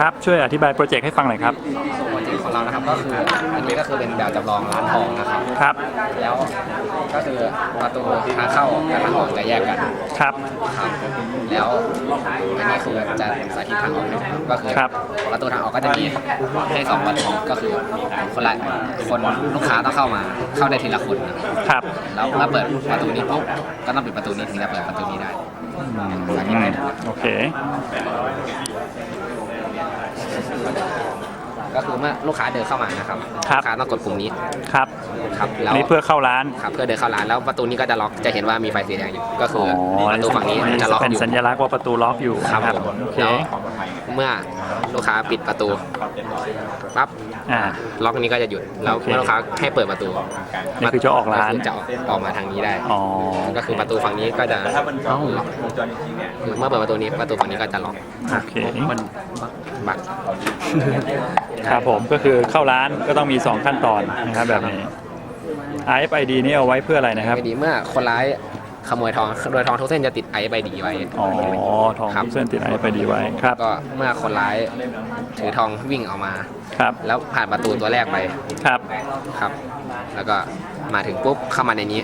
ครับช่วยอธิบายโปรเจกต์ให้ฟังหน่อยครับ โปรเจกต์ของเรานะครับก็คืออันนี้ก็คือเป็นแบบจำลองร้านทองนะครับ ครับ แล้วก็คือประตูทางเข้ากับทางออกจะแยกกันครับ ครับแล้วอันนี้คือจะสาธิตทางออกนะครับก็คือครับ ประตูทางออกก็จะมีให้สองประตูก็คือคนละคนลูกค้าต้องเข้ามาเข้าได้ทีละคนนะครับครับ แล้วเมื่อเปิดประตูนี้ปุ๊บก็ต้องปิดประตูนี้ถึงจะเปิดประตูนี้ได้สาธิตให้ดูโอเค ก็คือเมื่อลูกค้าเดินเข้ามานะครับครับ ลูกค้าต้องกดปุ่มนี้ครับครับอัแล้นวนี้เพื่อเข้าร้าน ครับเพื่อเดินเข้าร้านแล้วประตูนี้ก็จะล็อกจะเห็นว่ามีไฟสีแดงอยู่ก็คืออ๋ออประตูฝั่งนี้จะล็อกเป็นอยู่สัญลักษณ์ว่าประตูล็อกอยู่ครับนะครับผมโอเคแล้วเมื่อลูกค้าปิดประตูปั๊บอ่า ล็อกนี้ก็จะหยุดแล้วโอเคเมื่อลูกค้าให้เปิดประตูนี่คือจะออกร้านคือจะออกออกมาทางนี้ได้ อ๋อก็คือประตูฝั่งนี้ก็จะล็อกคือเมื่อเปิดประตูนี้ประตูฝั่งนี้ก็จะล็อกโอเค บัตรครับผมก็คือเข้าร้านก็ต้องมี 2 ขั้นตอนนะครับแบบนี้ RFID นี่เอาไว้เพื่ออะไรนะครับ ไม่ดีเมื่อคนร้ายขโมยทองโดยทองทุกเส้นจะติดไอใบดีไว้อ๋อทองครับทุกเส้นติด RFID ไว้ครับก็เมื่อคนร้ายถือทองวิ่งออกมา ครับแล้วผ่านประตูตัวแรกไปครับครับ แล้วก็มาถึงปุ๊บเข้ามาในนี้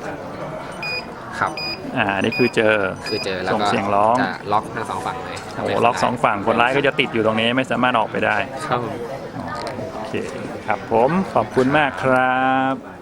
ครับ อ่านี่คือเจอ คือเจอแล้วส่งก็เสียงร้อง จะล็อกทั้งสองฝั่งเลยโอ้โหล็อกสองฝั่งคนร้ายก็จะติดอยู่ตรงนี้ไม่สามารถออกไปได้ ครับโอเคครับผมขอบคุณมากครับ